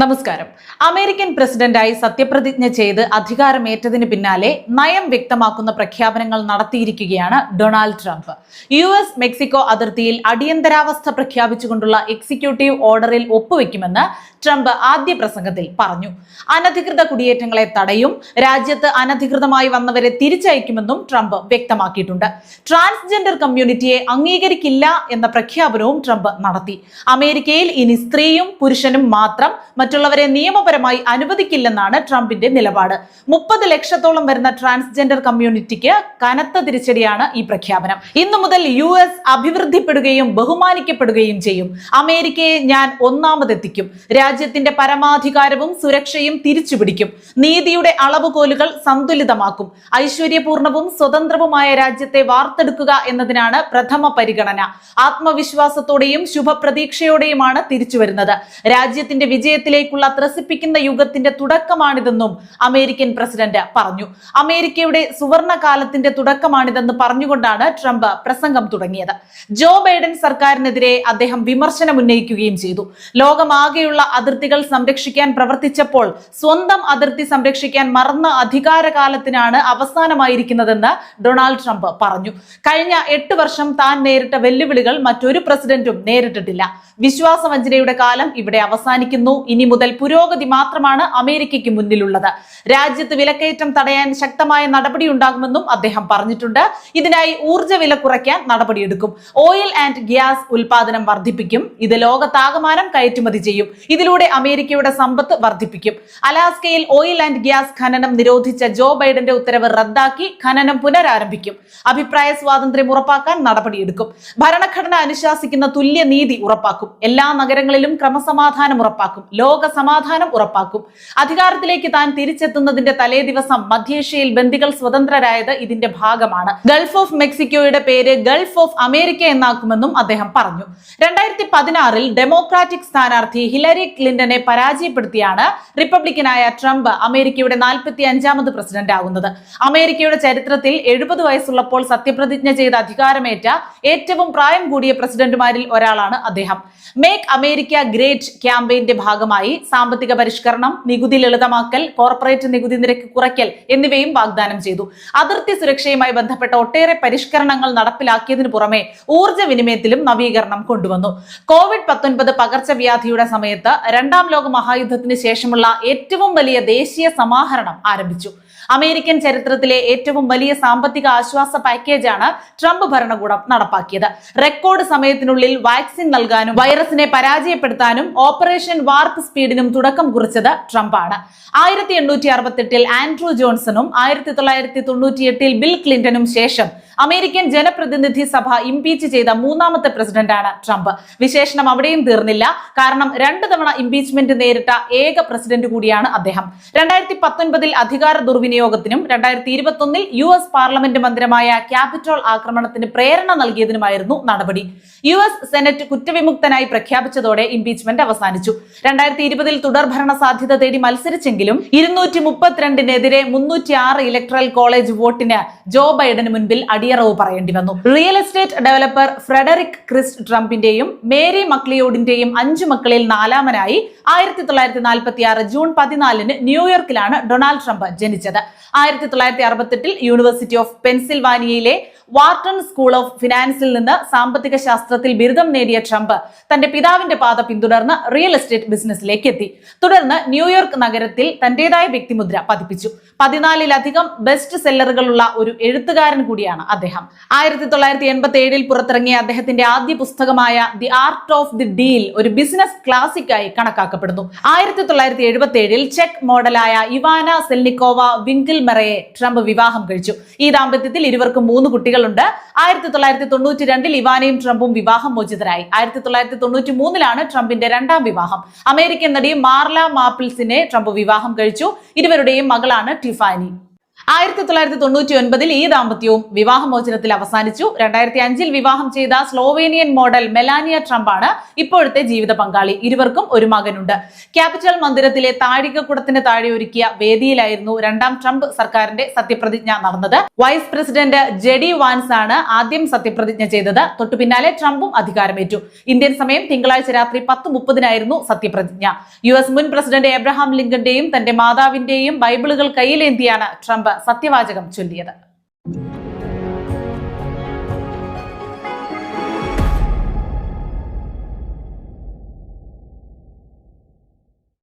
നമസ്കാരം. അമേരിക്കൻ പ്രസിഡന്റായി സത്യപ്രതിജ്ഞ ചെയ്ത് അധികാരമേറ്റതിന് പിന്നാലെ നയം വ്യക്തമാക്കുന്ന പ്രഖ്യാപനങ്ങൾ നടത്തിയിരിക്കുകയാണ് Donald Trump. U S Mexico അതിർത്തിയിൽ അടിയന്തരാവസ്ഥ പ്രഖ്യാപിച്ചുകൊണ്ടുള്ള എക്സിക്യൂട്ടീവ് ഓർഡറിൽ ഒപ്പുവെക്കുമെന്ന് ട്രംപ് ആദ്യ പ്രസംഗത്തിൽ പറഞ്ഞു. അനധികൃത കുടിയേറ്റങ്ങളെ തടയും രാജ്യത്ത് അനധികൃതമായി വന്നവരെ തിരിച്ചയക്കുമെന്നും ട്രംപ് വ്യക്തമാക്കിയിട്ടുണ്ട്. ട്രാൻസ്ജെൻഡർ കമ്മ്യൂണിറ്റിയെ അംഗീകരിക്കില്ല എന്ന പ്രഖ്യാപനവും ട്രംപ് നടത്തി. അമേരിക്കയിൽ ഇനി സ്ത്രീയും പുരുഷനും മാത്രം മറ്റുള്ളവരെ നിയമപരമായി അനുവദിക്കില്ലെന്നാണ് ട്രംപിന്റെ നിലപാട്. മുപ്പത് ലക്ഷത്തോളം വരുന്ന ട്രാൻസ്ജെൻഡർ കമ്മ്യൂണിറ്റിക്ക് കനത്ത തിരിച്ചടിയാണ് ഈ പ്രഖ്യാപനം. ഇന്നു മുതൽ യു എസ് അഭിവൃദ്ധിപ്പെടുകയും ബഹുമാനിക്കപ്പെടുകയും ചെയ്യും. അമേരിക്കയെ ഞാൻ ഒന്നാമതെത്തിക്കും. രാജ്യത്തിന്റെ പരമാധികാരവും സുരക്ഷയും തിരിച്ചുപിടിക്കും. നീതിയുടെ അളവുകോലുകൾ സന്തുലിതമാക്കും. ഐശ്വര്യപൂർണവും സ്വതന്ത്രവുമായ രാജ്യത്തെ വാർത്തെടുക്കുക എന്നതിനാണ് പ്രഥമ പരിഗണന. ആത്മവിശ്വാസത്തോടെയും ശുഭപ്രതീക്ഷയോടെയുമാണ് തിരിച്ചുവരുന്നത്. രാജ്യത്തിന്റെ രാജ്യത്തിന്റെ വിജയത്തിലേക്കുള്ള ത്രസിപ്പിക്കുന്ന യുഗത്തിന്റെ തുടക്കമാണിതെന്നും അമേരിക്കൻ പ്രസിഡന്റ് പറഞ്ഞു. അമേരിക്കയുടെ സുവർണ കാലത്തിന്റെ തുടക്കമാണിതെന്ന് പറഞ്ഞുകൊണ്ടാണ് ട്രംപ് പ്രസംഗം തുടങ്ങിയത്. ജോ ബൈഡൻ സർക്കാരിനെതിരെ അദ്ദേഹം വിമർശനം ഉന്നയിക്കുകയും ചെയ്തു. ലോകമാകെയുള്ള അതിർത്തികൾ സംരക്ഷിക്കാൻ പ്രവർത്തിച്ചപ്പോൾ സ്വന്തം അതിർത്തി സംരക്ഷിക്കാൻ മറന്ന അധികാരകാലത്തിനാണ് അവസാനമായിരിക്കുന്നതെന്ന് ഡൊണാൾഡ് ട്രംപ് പറഞ്ഞു. കഴിഞ്ഞ എട്ട് വർഷം താൻ നേരിട്ട വെല്ലുവിളികൾ മറ്റൊരു പ്രസിഡന്റും നേരിട്ടിട്ടില്ല. വിശ്വാസവഞ്ചനയുടെ കാലം ഇവിടെ അവസാനിക്കുന്നു. ഇനി മുതൽ പുരോഗതി മാത്രമാണ് അമേരിക്കയ്ക്ക് മുന്നിലുള്ളത്. രാജ്യത്ത് വിലക്കയറ്റം തടയാൻ ശക്തമായ നടപടി ഉണ്ടാകുമെന്നും അദ്ദേഹം പറഞ്ഞിട്ടുണ്ട്. ഇതിനായി ഊർജ വില കുറയ്ക്കാൻ നടപടിയെടുക്കും. ഓയിൽ ആൻഡ് ഗ്യാസ് ഉൽപാദനം വർദ്ധിപ്പിക്കും. ഇത് ലോകത്താകമാനം കയറ്റുമതി ചെയ്യും. ഇതിലൂടെ അമേരിക്കയുടെ സമ്പത്ത് വർദ്ധിപ്പിക്കും. അലാസ്കയിൽ ഓയിൽ ആൻഡ് ഗ്യാസ് ഖനനം നിരോധിച്ച ജോ ബൈഡന്റെ ഉത്തരവ് റദ്ദാക്കി ഖനനം പുനരാരംഭിക്കും. അഭിപ്രായ സ്വാതന്ത്ര്യം ഉറപ്പാക്കാൻ നടപടിയെടുക്കും. ഭരണഘടന അനുശാസിക്കുന്ന തുല്യ നീതി ഉറപ്പാക്കും. എല്ലാ നഗരങ്ങളിലും ക്രമസമാധാനം ഉറപ്പാക്കും. ലോക സമാധാനം ഉറപ്പാക്കും. അധികാരത്തിലേക്ക് താൻ തിരിച്ചെത്തുന്നതിന്റെ തലേ ദിവസം മധ്യേഷ്യയിൽ ബന്ദികൾ സ്വതന്ത്രരായത് ഇതിന്റെ ഭാഗമാണ്. ഗൾഫ് ഓഫ് മെക്സിക്കോയുടെ പേര് ഗൾഫ് ഓഫ് അമേരിക്ക എന്നാക്കുമെന്നും അദ്ദേഹം പറഞ്ഞു. രണ്ടായിരത്തി പതിനാറിൽ ഡെമോക്രാറ്റിക് സ്ഥാനാർത്ഥി ഹിലരി ക്ലിന്റനെ പരാജയപ്പെടുത്തിയാണ് റിപ്പബ്ലിക്കനായ ട്രംപ് അമേരിക്കയുടെ നാൽപ്പത്തി അഞ്ചാമത് പ്രസിഡന്റ് ആകുന്നത്. അമേരിക്കയുടെ ചരിത്രത്തിൽ എഴുപത് വയസ്സുള്ളപ്പോൾ സത്യപ്രതിജ്ഞ ചെയ്ത അധികാരമേറ്റ ഏറ്റവും പ്രായം കൂടിയ പ്രസിഡന്റുമാരിൽ ഒരാളാണ് അദ്ദേഹം. മേക്ക് അമേരിക്ക ഗ്രേറ്റ് ക്യാമ്പയിന്റെ ഭാഗമായി സാമ്പത്തിക പരിഷ്കരണം നികുതി ലളിതമാക്കൽ കോർപ്പറേറ്റ് നികുതി നിരക്ക് കുറയ്ക്കൽ എന്നിവയും വാഗ്ദാനം ചെയ്തു. അതിർത്തി സുരക്ഷയുമായി ബന്ധപ്പെട്ട ഒട്ടേറെ പരിഷ്കരണങ്ങൾ നടപ്പിലാക്കിയതിനു പുറമെ ഊർജ വിനിമയത്തിലും നവീകരണം കൊണ്ടുവന്നു. കോവിഡ് പത്തൊൻപത് പകർച്ചവ്യാധിയുടെ സമയത്ത് രണ്ടാം ലോക മഹായുദ്ധത്തിന് ശേഷമുള്ള ഏറ്റവും വലിയ ദേശീയ സമാഹരണം ആരംഭിച്ചു. അമേരിക്കൻ ചരിത്രത്തിലെ ഏറ്റവും വലിയ സാമ്പത്തിക ആശ്വാസ പാക്കേജാണ് ട്രംപ് ഭരണകൂടം നടപ്പാക്കിയത്. റെക്കോർഡ് സമയത്തിനുള്ളിൽ വാക്സിൻ നൽകാനും വൈറസിനെ പരാജയപ്പെടുത്താനും ഓപ്പറേഷൻ വാർപ്പ് സ്പീഡിനും തുടക്കം കുറിച്ചത് ട്രംപാണ്. ആയിരത്തി എണ്ണൂറ്റി അറുപത്തെട്ടിൽ ആൻഡ്രൂ ജോൺസണും ആയിരത്തി തൊള്ളായിരത്തി തൊണ്ണൂറ്റിയെട്ടിൽ ബിൽ ക്ലിന്റണും ശേഷം അമേരിക്കൻ ജനപ്രതിനിധി സഭ ഇംപീച്ച് ചെയ്ത മൂന്നാമത്തെ പ്രസിഡന്റാണ് ട്രംപ്. വിശേഷണം അവിടെയും തീർന്നില്ല. കാരണം രണ്ട് തവണ ഇംപീച്ച്മെന്റ് നേരിട്ട ഏക പ്രസിഡന്റ് കൂടിയാണ് അദ്ദേഹം. രണ്ടായിരത്തി പത്തൊൻപതിൽ അധികാര ദുർവിനിയോഗത്തിനും രണ്ടായിരത്തി ഇരുപത്തൊന്നിൽ യു എസ് പാർലമെന്റ് മന്ദിരമായ ക്യാപിറ്റോൾ ആക്രമണത്തിന് പ്രേരണ നൽകിയതിനുമായിരുന്നു നടപടി. യു എസ് സെനറ്റ് കുറ്റവിമുക്തനായി പ്രഖ്യാപിച്ചതോടെ ഇംപീച്ച്മെന്റ് അവസാനിച്ചു. രണ്ടായിരത്തി ഇരുപതിൽ തുടർഭരണ സാധ്യത തേടി മത്സരിച്ചെങ്കിലും ഇരുന്നൂറ്റി മുപ്പത്തിരണ്ടിനെതിരെ മുന്നൂറ്റി ആറ് ഇലക്ട്രൽ കോളേജ് വോട്ടിന് ജോ ബൈഡന് മുൻപിൽ അടിയറവ് പറയേണ്ടി വന്നു. Real estate developer Frederick Christ ട്രംപിന്റെയും Mary മക്ലിയോഡിന്റെയും അഞ്ചു മക്കളിൽ നാലാമനായി ആയിരത്തി തൊള്ളായിരത്തി നാൽപ്പത്തി ആറ് ജൂൺ പതിനാലിന് ന്യൂയോർക്കിലാണ് ഡൊണാൾഡ് ട്രംപ് ജനിച്ചത്. ആയിരത്തി തൊള്ളായിരത്തി അറുപത്തെട്ടിൽ യൂണിവേഴ്സിറ്റി ഓഫ് പെൻസിൽവാനിയയിലെ വാർട്ടൺ സ്കൂൾ ഓഫ് ഫിനാൻസിൽ നിന്ന് സാമ്പത്തിക ശാസ്ത്രത്തിൽ ബിരുദം നേടിയ ട്രംപ് തന്റെ പിതാവിന്റെ പാത പിന്തുടർന്ന് റിയൽ എസ്റ്റേറ്റ് ബിസിനസ്സിലേക്ക് എത്തി. തുടർന്ന് ന്യൂയോർക്ക് നഗരത്തിൽ തന്റേതായ വ്യക്തിമുദ്ര പതിപ്പിച്ചു. പതിനാലിലധികം ബെസ്റ്റ് സെല്ലറുകളുള്ള ഒരു എഴുത്തുകാരൻ കൂടിയാണ് അദ്ദേഹം. ആയിരത്തി തൊള്ളായിരത്തി എൺപത്തി ഏഴിൽ പുറത്തിറങ്ങിയ അദ്ദേഹത്തിന്റെ ആദ്യ പുസ്തകമായ the art of the deal ഒരു ബിസിനസ് ക്ലാസിക്കായി കണക്കാക്കപ്പെടുന്നു. ആയിരത്തി തൊള്ളായിരത്തി എഴുപത്തി ഏഴിൽ ചെക്ക് മോഡലായ ഇവാന സെൽനിക്കോവ വിങ്കിൽ മെറയെ ട്രംപ് വിവാഹം കഴിച്ചു. ഈ ദാമ്പത്യത്തിൽ ഇരുവർക്കും മൂന്ന് കുട്ടികളുണ്ട് ആയിരത്തി തൊള്ളായിരത്തി തൊണ്ണൂറ്റി രണ്ടിൽ ഇവാനയും ട്രംപും വിവാഹം മോചിതരായി. ആയിരത്തി തൊള്ളായിരത്തി തൊണ്ണൂറ്റി മൂന്നിലാണ് ട്രംപിന്റെ രണ്ടാം വിവാഹം. അമേരിക്കൻ നടി മാർല മാപ്പിൾസിനെ ട്രംപ് വിവാഹം കഴിച്ചു. ഇരുവരുടെയും മകളാണ് ടിഫാനി. ആയിരത്തി തൊള്ളായിരത്തി തൊണ്ണൂറ്റി ഒൻപതിൽ ഈ ദാമ്പത്യവും വിവാഹമോചനത്തിൽ അവസാനിച്ചു. രണ്ടായിരത്തി അഞ്ചിൽ വിവാഹം ചെയ്ത സ്ലോവേനിയൻ മോഡൽ മെലാനിയ ട്രംപ് ആണ് ഇപ്പോഴത്തെ ജീവിത പങ്കാളി. ഇരുവർക്കും ഒരു മകനുണ്ട്. ക്യാപിറ്റൽ മന്ദിരത്തിലെ താഴികക്കുടത്തിന് താഴെ ഒരുക്കിയ വേദിയിലായിരുന്നു രണ്ടാം ട്രംപ് സർക്കാരിന്റെ സത്യപ്രതിജ്ഞ നടന്നത്. വൈസ് പ്രസിഡന്റ് ജെഡി വാൻസ് ആണ് ആദ്യം സത്യപ്രതിജ്ഞ ചെയ്തത്. തൊട്ടു പിന്നാലെ ട്രംപും അധികാരമേറ്റു. ഇന്ത്യൻ സമയം തിങ്കളാഴ്ച രാത്രി പത്ത് മുപ്പതിനായിരുന്നു സത്യപ്രതിജ്ഞ. യു മുൻ പ്രസിഡന്റ് എബ്രഹാം ലിങ്കന്റെയും തന്റെ മാതാവിന്റെയും ബൈബിളുകൾ കയ്യിലേന്തിയാണ് ട്രംപ്. സത്യവാചകം ചൊല്ലിയത്.